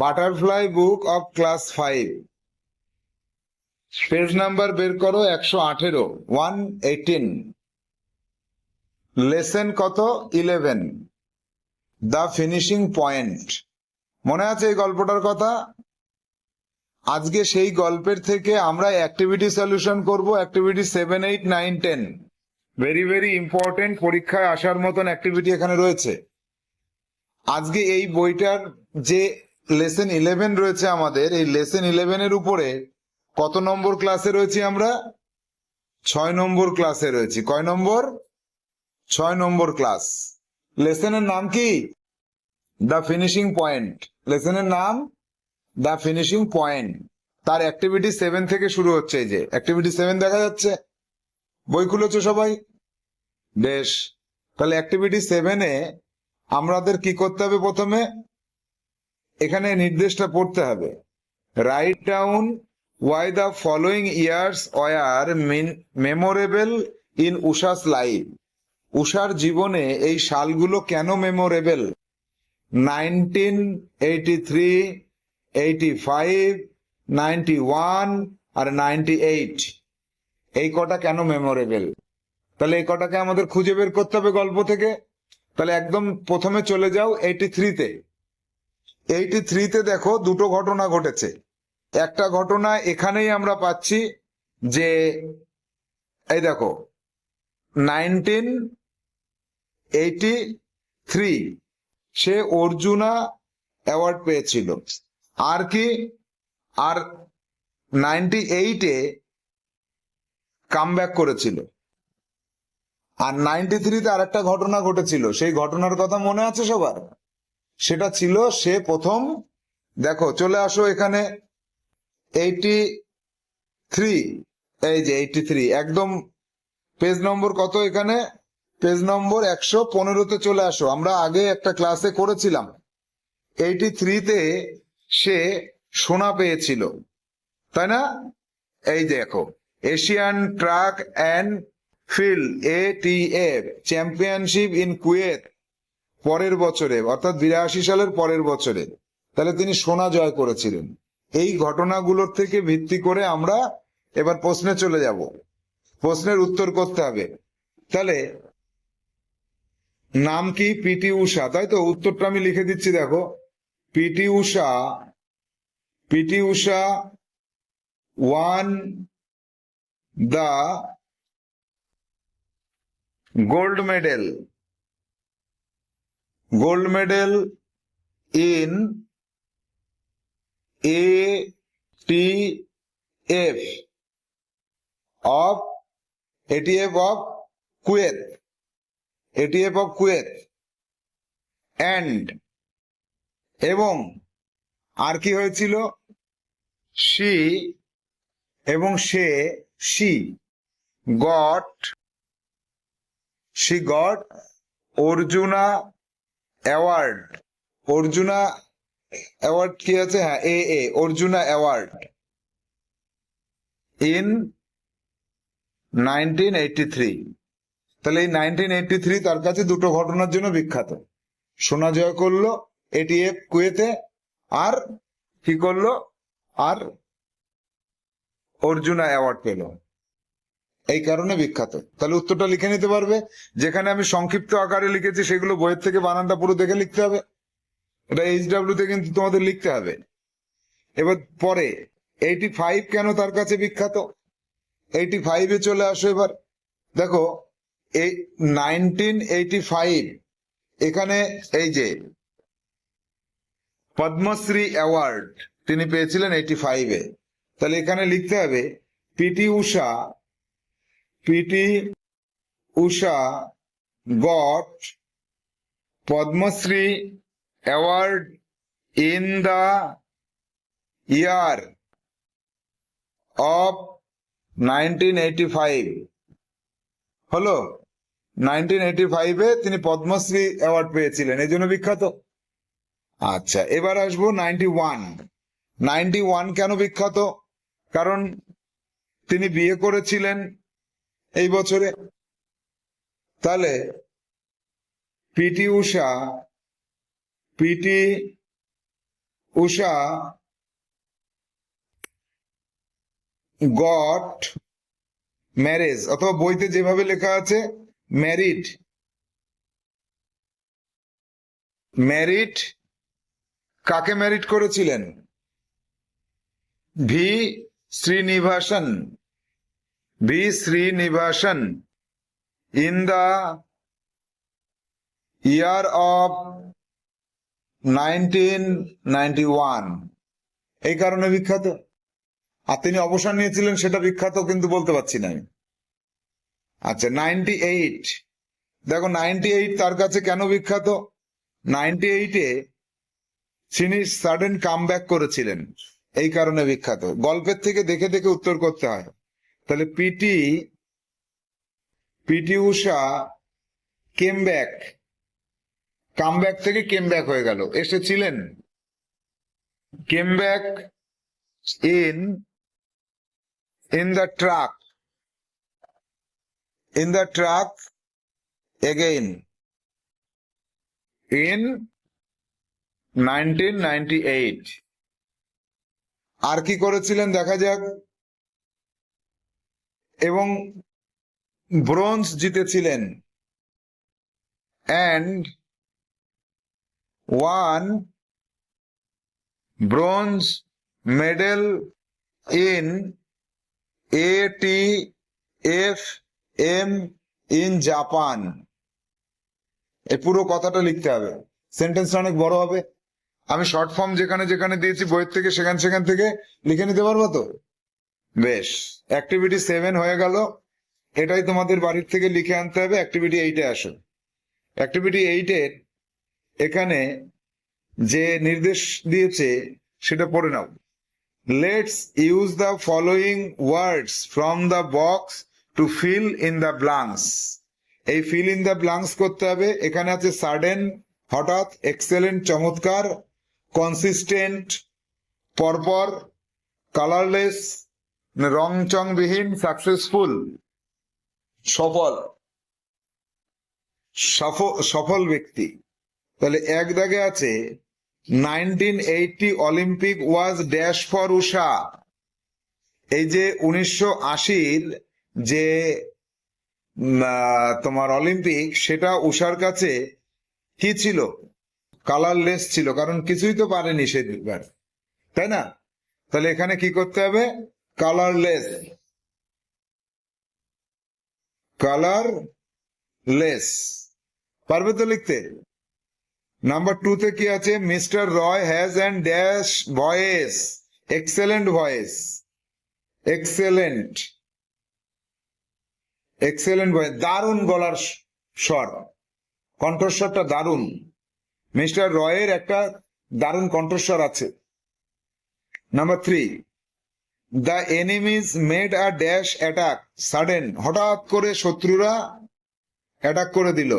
Butterfly book of class five page number বের করো, একশো আঠেরো ওয়ান এইটিন লেসেন কত? ইলেভেন দ্য ফিনিশিং পয়েন্ট মনে আছে এই গল্পটার কথা? আজকে সেই গল্পের থেকে আমরা অ্যাক্টিভিটি সলিউশন করব activity seven eight nine ten very very important পরীক্ষায় আসার মতন অ্যাক্টিভিটি এখানে রয়েছে। আজকে এই বইটার যে লেসন ইলেভেন রয়েছে আমাদের। এই লেসেন ইলেভেনের উপরে কত নম্বর ক্লাসে রয়েছি আমরা? ছয় নম্বর ক্লাসে রয়েছি। কয় নম্বর? ছয় নম্বর ক্লাস লেসেনের নাম কি? দ্য ফিনিশিং পয়েন্ট লেসেনের নাম? দ্য ফিনিশিং পয়েন্ট তার অ্যাক্টিভিটি সেভেন থেকে শুরু হচ্ছে এই যে। অ্যাক্টিভিটি সেভেন দেখা যাচ্ছে। বই খুলেছো সবাই? বেশ। তাহলে অ্যাক্টিভিটি সেভেনে আমাদের কি করতে হবে প্রথমে? এখানে নির্দেশটা পড়তে হবে। Write down why the following years were memorable in Usha's life উষার জীবনে এই সালগুলো কেন memorable nineteen eighty three eighty five ninety one আর নাইনটি এইট এই কটা কেন মেমোরেবল তাহলে এই কটাকে আমাদের খুঁজে বের করতে হবে গল্প থেকে। তাহলে একদম প্রথমে চলে যাও এইটি থ্রিতে এইটি থ্রিতে দেখো দুটো ঘটনা ঘটেছে। একটা ঘটনা এখানেই আমরা পাচ্ছি যে, এই দেখো নাইনটিন এইটি থ্রি সে অর্জুনা অ্যাওয়ার্ড পেয়েছিল। আর কি? আর নাইনটি এইটে কাম করেছিল। আর নাইনটি থ্রিতে আর একটা ঘটনা ঘটেছিল। সেই ঘটনার কথা মনে আছে সবার? সেটা ছিল সে প্রথম, দেখো চলে আসো এখানে এইটি থ্রি এই যে এইটি থ্রি একদম পেজ নম্বর কত এখানে? পেজ নম্বর একশো পনেরোতে চলে আসো, আমরা আগে একটা ক্লাসে করেছিলাম এইটি থ্রিতে সে সোনা পেয়েছিল, তাই না? এই দেখো Asian track and field A T F championship in Kuwait পরের বছরে, অর্থাৎ বিরাশি সালের পরের বছরে, তাহলে তিনি সোনা জয় করেছিলেন। এই ঘটনাগুলোর থেকে ভিত্তি করে আমরা এবার প্রশ্নে চলে যাব। প্রশ্নের উত্তর করতে হবে। তাহলে, নাম কি? পিটি উষা তাই তো, উত্তরটা আমি লিখে দিচ্ছি, দেখো। PT Usha PT Usha won, the gold medal. Gold medal in ATF of ATF of Kuwait ATF of Kuwait and এবং আর কি হয়েছিল সি এবং সে she got she got Arjuna award. Arjuna award কি আছে? হ্যাঁ এ এ, Arjuna award. In nineteen eighty three. তাহলে এই নাইনটিন এইটি থ্রি তার কাছে দুটো ঘটনার জন্য বিখ্যাত। সোনা জয় করল এটিএফ কুয়েতে, আর কি করল? আর অর্জুনা অ্যাওয়ার্ড পেল। এই কারণে বিখ্যাত। তাহলে উত্তরটা লিখে নিতে পারবে। যেখানে আমি সংক্ষিপ্ত আকারে লিখেছি, সেগুলো বইয়ের থেকে বানানটা পুরো দেখে লিখতে হবে। এটা এইচ তে কিন্তু তোমাদের লিখতে হবে। এবার পরে এইটি ফাইভ কেন তার কাছে বিখ্যাত? এইটি ফাইভে চলে আসো এবার। দেখো, এই নাইনটিন এইটি ফাইভ এখানে এই যে পদ্মশ্রী অ্যাওয়ার্ড তিনি পেয়েছিলেন এইটি ফাইভে তাহলে এখানে লিখতে হবে PT Usha PT Usha got Padmashri award in the year of nineteen eighty five. হলো, নাইনটিন এইটি ফাইভে তিনি পদ্মশ্রী অ্যাওয়ার্ড পেয়েছিলেন, এই জন্য বিখ্যাত। আচ্ছা এবার আসব নাইনটি ওয়ান। নাইনটি ওয়ান কেন বিখ্যাত? কারণ তিনি বিয়ে করেছিলেন এই বছরে? তাহলে পিটি উষা পিটি উষা গট ম্যারেজ অথবা বইতে যেভাবে লেখা আছে ম্যারিড ম্যারিড কাকে ম্যারিড করেছিলেন? V Srinivasan. In the year of nineteen ninety one এই কারণে বিখ্যাত। আর তিনি অবসর নিয়েছিলেন, সেটা বিখ্যাত কিন্তু বলতে পারছি না আচ্ছা নাইনটি এইট দেখো নাইনটি এইট তার কাছে কেন বিখ্যাত? নাইনটি এইটে তিনি সাডেন কাম করেছিলেন। এই কারণে বিখ্যাত। গল্পের থেকে দেখে দেখে উত্তর করতে হয়। তাহলে PT PT Usha came back come back থেকে কেম ব্যাক হয়ে গেল। এসেছিলেন। Came back in in the track in the track again in আর কি করেছিলেন? দেখা যাক। এবং ব্রোঞ্জ জিতেছিলেন। And won bronze medal in A T F M in Japan এই পুরো কথাটা লিখতে হবে। সেন্টেন্সটা অনেক বড় হবে। আমি শর্ট ফর্ম যেখানে যেখানে দিয়েছি, বইয়ের থেকে, সেখান সেখান থেকে লিখে নিতে পারব তো? বেশ। অ্যাক্টিভিটি সেভেন হয়ে গেল। এটাই তোমাদের বাড়ির থেকে লিখে আনতে হবে। অ্যাক্টিভিটি এইটে আসো। অ্যাক্টিভিটি এইটের এখানে যে নির্দেশ দিয়েছে, সেটা পড়ে নাও। Let's use the following words from the box to fill in the blanks এই ফিল ইন দ্য ব্লাঙ্কস করতে হবে। এখানে আছে সাডেন হঠাৎ এক্সেলেন্ট চমৎকার কনসিস্টেন্ট পরপর কালারলেস রং চংবিহীন সাকসেসফুল সফল, সফ- সফল ব্যক্তি। তাহলে এক দাগে আছে nineteen eighty olympic was dash for Usha এই যে উনিশশো আশির যে তোমার অলিম্পিক সেটা উষার কাছে কি ছিল? কালারলেস ছিল, কারণ কিছুই তো পারেনি সেবার তাই না? তাহলে এখানে কি করতে হবে? কালারলেস কালার লেস পারবে তো লিখতে? নাম্বার টু তে কি আছে? Mister Roy has and dash voice excellent voice excellent excellent voice দারুণ গলার স্বর। কণ্ঠস্বরটা দারুণ। মিস্টার রয়ের একটা দারুণ কণ্ঠস্বর আছে। Number three the enemies made a dash attack sudden হঠাৎ করে শত্রুরা অ্যাটাক করে দিল।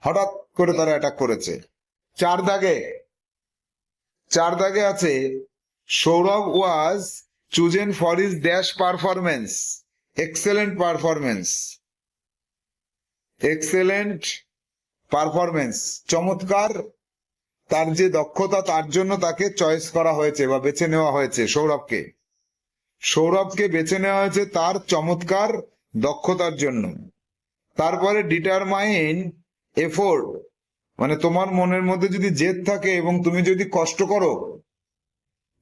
হঠাৎ করে তারা অ্যাটাক করেছে। চার দাগে। চার দাগে আছে, Saurav was chosen for is dash performance excellent performance excellent performance চমৎকার। তার যে দক্ষতা, তার জন্য তাকে চয়েস করা হয়েছে বা বেছে নেওয়া হয়েছে সৌরভকে। সৌরভকে বেছে নেওয়া হয়েছে তার চমৎকার দক্ষতার জন্য। তারপরে ডিটারমাইন এফোর্ট মানে তোমার মনের মধ্যে যদি জেদ থাকে এবং তুমি যদি কষ্ট করো,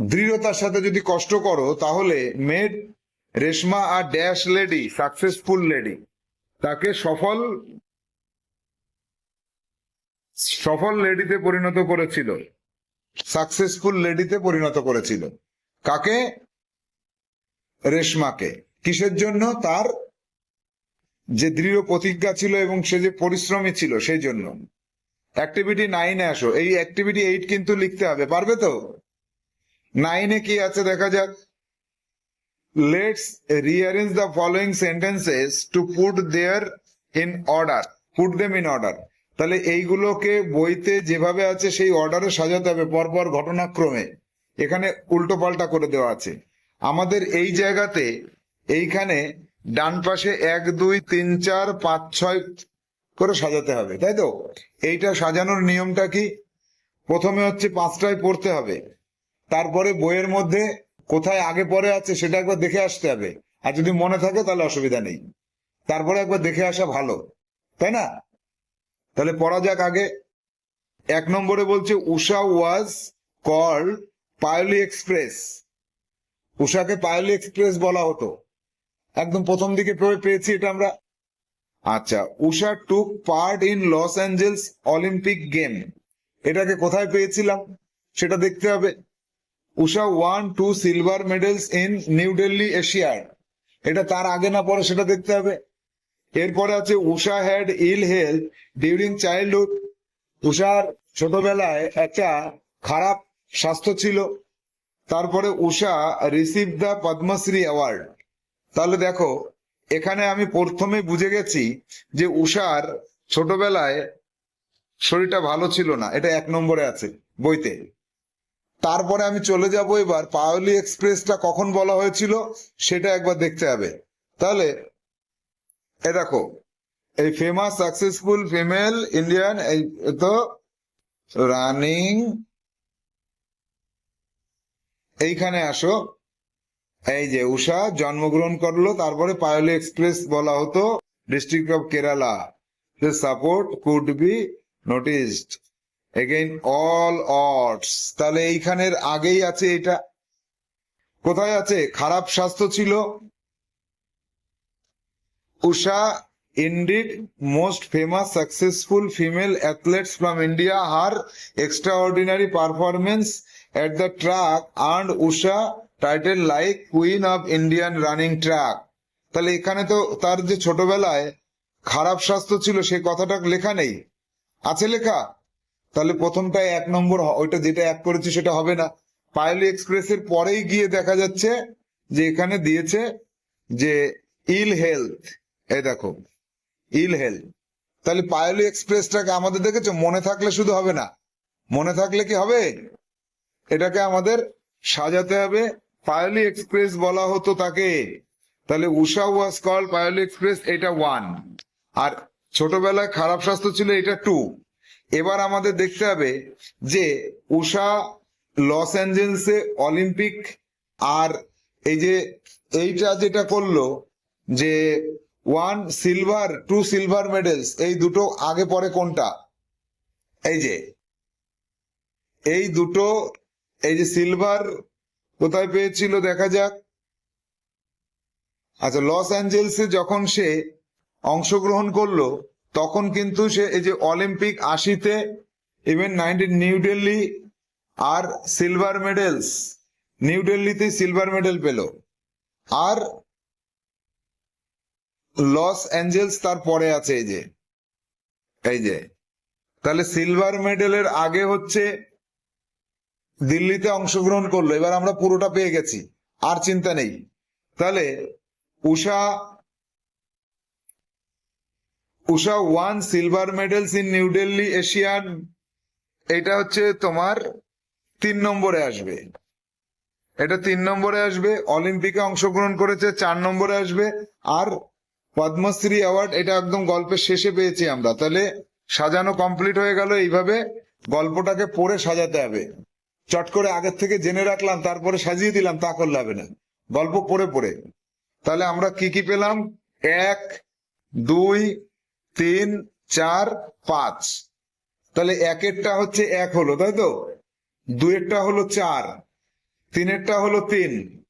দৃঢ়তার সাথে যদি কষ্ট করো, তাহলে মেড রেশমা আর ড্যাশ লেডি সাকসেসফুল লেডি তাকে সফল সফল লেডিতে পরিণত করেছিল। সাকসেসফুল লেডিতে পরিণত করেছিল। কাকে? রেশমাকে। কিসের জন্য? তার যে দৃঢ় প্রতিজ্ঞা ছিল এবং সে যে পরিশ্রমী ছিল, সেই জন্য। অ্যাক্টিভিটি নাইনে আসো। এই অ্যাক্টিভিটি এইট কিন্তু লিখতে হবে। পারবে তো? নাইনে কি আছে? দেখা যাক। Let's rearrange the following sentences to put their in order put them in order তাহলে এইগুলোকে বইতে যেভাবে আছে, সেই অর্ডারে সাজাতে হবে। পরপর ঘটনাক্রমে। এখানে উল্টো পাল্টা করে দেওয়া আছে। আমাদের এই জায়গাতে এইখানে ডান পাশে এক, দুই, তিন, চার, পাঁচ, ছয় করে সাজাতে হবে, তাই তো? এইটা সাজানোর নিয়মটা কি? প্রথমে হচ্ছে পাঁচটায় পড়তে হবে। তারপরে বইয়ের মধ্যে কোথায় আগে পরে আছে সেটা একবার দেখে আসতে হবে। আর যদি মনে থাকে তাহলে অসুবিধা নেই। তারপরে একবার দেখে আসা ভালো, তাই না? তাহলে পড়া যাক আগে। এক নম্বরে বলছে, Usha was call Payyoli express. উষাকে Payyoli express বলা হতো। একদম প্রথম দিকে পেয়েছি এটা আমরা। আচ্ছা Usha took part in Los Angeles olympic game এটাকে কোথায় পেয়েছিলাম? সেটা দেখতে হবে। Usha won two silver medals in new Delhi এশিয়ার এটা তার আগে না পরে সেটা দেখতে হবে। এরপরে আছে Usha had ill health during childhood উষার ছোটবেলায় একটা খারাপ স্বাস্থ্য ছিল। তারপরে Usha receive the Padmashri award তাহলে দেখো, এখানে আমি প্রথমে বুঝে গেছি যে উষার ছোটবেলায় শরীরটা ভালো ছিল না, এটা এক নম্বরে আছে বইতে। তারপরে আমি চলে যাব এবার পাওলি এক্সপ্রেসটা কখন বলা হয়েছিল সেটা একবার দেখতে হবে। তাহলে, এ দেখো, এই ফেমাস সাকসেসফুল ফিমেল ইন্ডিয়ান এই তো রানিং এইখানে আসো। এই যে উষা জন্মগ্রহণ করল, তারপরে পায়োলি এক্সপ্রেস বলা হতো, district of Kerala. Support could be noticed. Again all odds. তাহলে এইখানের আগেই আছে এটা। কোথায় আছে? খারাপ স্বাস্থ্য ছিল। উষা indeed most famous successful female athletes from India, her extraordinary performance at the track earned Usha title like Queen of Indian running track. তাহলে এখানে তো তার যে ছোটবেলায় খারাপ স্বাস্থ্য ছিল সেই কথাটা লেখা নেই। আছে লেখা? তাহলে প্রথমটায় এক নম্বর ওইটা যেটা এক করেছি সেটা হবে না। পায়োলি এক্সপ্রেসের পরেই গিয়ে দেখা যাচ্ছে যে এখানে দিয়েছে যে ইল হেলথ। এ দেখো, ইল হেলথ। তাহলে পায়োলি এক্সপ্রেসটাকে আমাদের দেখেছ? মনে থাকলে শুধু হবে না। মনে থাকলে কি হবে? এটাকে আমাদের সাজাতে হবে। পায়োলি এক্সপ্রেস বলা হতো তাকে। তাহলে Usha was call Payyoli express, এটা ওয়ান আর ছোটবেলায় খারাপ স্বাস্থ্য ছিল, এটা টু এবার আমাদের দেখতে হবে যে উষা লস অ্যাঞ্জেলসে অলিম্পিক আর এই যে এইটা যেটা করল যে won silver two silver medals এই দুটো আগে পরে কোনটা? এই যে, এই দুটো এই যে সিলভার কোথায় পেয়েছিল দেখা যাক। আচ্ছা লস অ্যাঞ্জেলসে যখন সে অংশগ্রহণ করল, তখন কিন্তু সে এই যে অলিম্পিক আশিতে ইভেন নাইনটিন নিউ দিল্লি আর সিলভার মেডেলস নিউ দিল্লিতে সিলভার মেডেল পেল। আর লস অ্যাঞ্জেলস তার পরে আছে এই যে এই যে। তাহলে সিলভার মেডেলের আগে হচ্ছে দিল্লিতে অংশগ্রহণ করল, এবার আমরা পুরোটা পেয়ে গেছি, আর চিন্তা নেই। তাহলে Usha Usha won silver medals in new Delhi Asian এটা হচ্ছে তোমার তিন নম্বরে আসবে। এটা তিন নম্বরে আসবে, অলিম্পিকে অংশগ্রহণ করেছে, চার নম্বরে আসবে, আর পদ্মশ্রী অ্যাওয়ার্ড এটা একদম গল্পের শেষে পেয়েছি আমরা। তাহলে সাজানো কমপ্লিট হয়ে গেল, এইভাবে গল্পটাকে পড়ে সাজাতে হবে। চট করে আগের থেকে জেনে রাখলাম, তারপরে সাজিয়ে দিলাম, তা করলে হবে না। গল্প পড়ে পড়ে। তাহলে আমরা কি কি পেলাম? এক, দুই, তিন, চার, পাঁচ। তাহলে একেরটা হচ্ছে এক হলো, তাই তো? দুইয়েরটা হলো চার। তিনেরটা হলো তিন।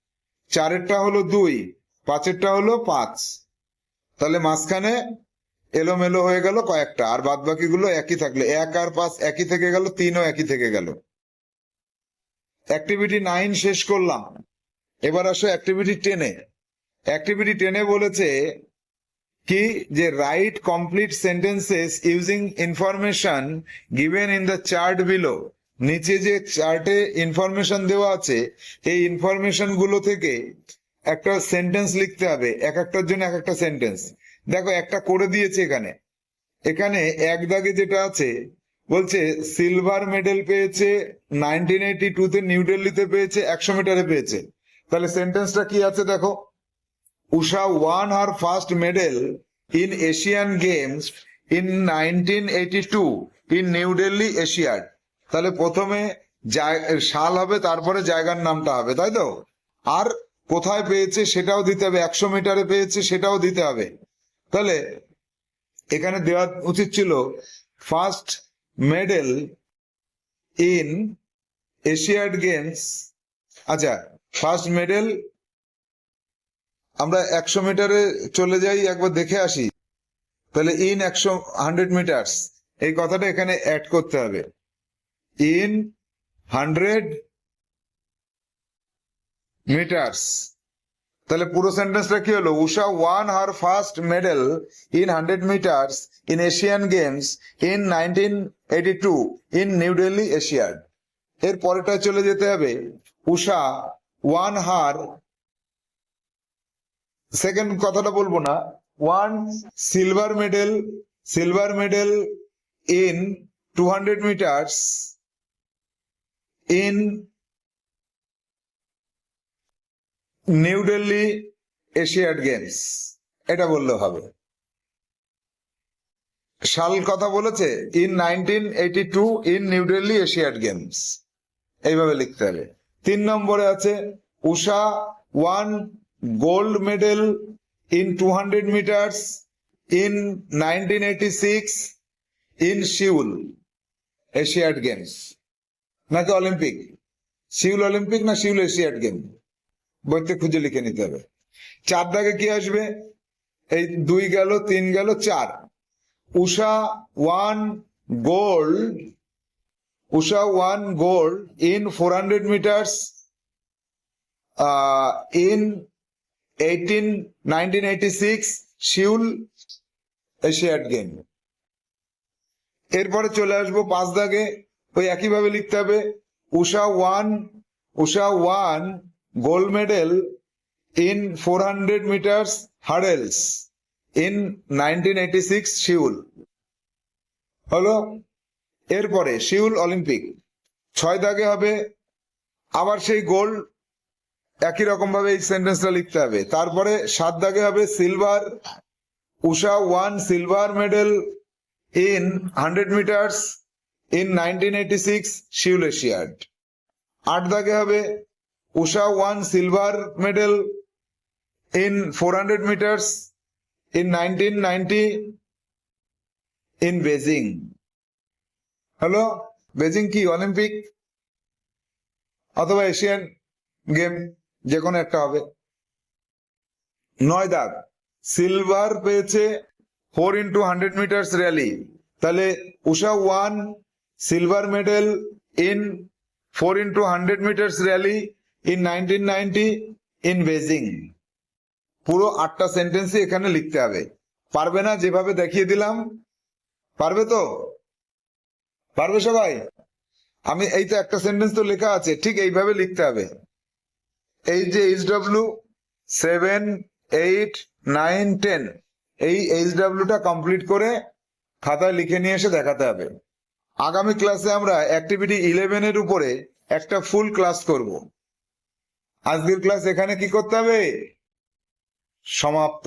চারেরটা হলো দুই। পাঁচেরটা হলো পাঁচ। তাহলে মাঝখানে এলোমেলো হয়ে গেল কয়েকটা, আর বাদ বাকিগুলো একই থাকলে। এক আর পাঁচ একই থেকে গেল, তিনও একই থেকে গেল। অ্যাক্টিভিটি নাইন শেষ করলাম। এবার আসো অ্যাক্টিভিটি টেনে অ্যাক্টিভিটি টেনে বলেছে কি? যে write complete sentences using information given in the chart below নিচে যে চার্টে ইনফরমেশন দেওয়া আছে, এই ইনফরমেশনগুলো থেকে একটা সেন্টেন্স লিখতে হবে। এক একটার জন্য এক একটা সেন্টেন্স দেখো একটা করে দিয়েছে এখানে। এখানে এক দাগে যেটা আছে বলছে সিলভার মেডেল পেয়েছে নাইনটিন এইটি টু তে নিউ দিল্লিতে পেয়েছে, একশো মিটারে পেয়েছে। তাহলে সেন্টেন্সটা কি আছে দেখো? Usha first medal in Asian games in nineteen in 1982 in New Delhi Asiad. তাহলে প্রথমে সাল হবে, তারপরে জায়গার নামটা হবে, তাই তো? আর কোথায় পেয়েছে সেটাও দিতে হবে, একশো মিটারে পেয়েছে সেটাও দিতে হবে। তাহলে এখানে দেওয়া উচিত ছিল first medal in Asiad games আচ্ছা ফার্স্ট মেডেল আমরা একশো মিটারে চলে যাই, একবার দেখে আসি। তাহলে ইন একশো হান্ড্রেড মিটার্স এই কথাটা এখানে অ্যাড করতে হবে। ইন হান্ড্রেড মিটার্স তাহলে পুরো সেন্টেন্সটা কি হলো? Usha won her first medal in hundred meters in Asian games in nineteen eighty two in new Delhi Asiad এর পরেরটায় চলে যেতে হবে উষা ওয়ান হার সেকেন্ড কথাটা বলব না। Won silver medal silver medal in two hundred meters in new Delhi Asiad games এটা বললে হবে। সাল কথা বলেছে in nineteen eighty two in new Delhi Asiad games এইভাবে লিখতে হবে। তিন নম্বরে আছে, Usha won gold medal in two hundred meters in nineteen eighty six in Seoul Asiad games নাকি অলিম্পিক শিউল অলিম্পিক না শিউল এশিয়াড গেম বইতে খুঁজে লিখে নিতে হবে। চার দাগে কি আসবে? এই দুই গেল, তিন গেল, চার। Usha won gold, Usha won gold in four hundred meters in eighteen Seoul Asiad game. এরপরে চলে আসব পাঁচ দাগে, ওই একইভাবে লিখতে হবে, Usha won Usha won gold medal in four hundred meters hurdles in nineteen six Seoul হলো এরপরে শিউল অলিম্পিক ছয় দাগে হবে। আবার সেই গোল্ড একই রকম ভাবে এই সেন্টেন্সটা লিখতে হবে। তারপরে সাত দাগে হবে silver Usha won silver medal in hundred meters in nineteen eighty six Seoul Asiad আট দাগে হবে। Usha won silver medal in four hundred meters nineteen ninety in Beijing hello Beijing কি অলিম্পিক অথবা এশিয়ান গেম যে কোনো একটা হবে। নয় দাগ। সিলভার পেয়েছে four into hundred meters relay তাহলে Usha won silver medal in four into hundred meters relay in nineteen ninety in Beijing পুরো আটটা সেন্টেন্সই এখানে লিখতে হবে। পারবে না? যেভাবে দেখিয়ে দিলাম। পারবে তো? পারবে সবাই? আমি, এই তো একটা সেন্টেন্স তো লেখা আছে। ঠিক এইভাবে লিখতে হবে। এই যে H W seven eight nine ten এই এইচ ডাব্লিউটা কমপ্লিট করে খাতায় লিখে নিয়ে এসে দেখাতে হবে। আগামী ক্লাসে আমরা অ্যাক্টিভিটি ইলেভেনের উপরে একটা ফুল ক্লাস করব। আজকের ক্লাস এখানে কি করতে হবে? সমাপ্ত।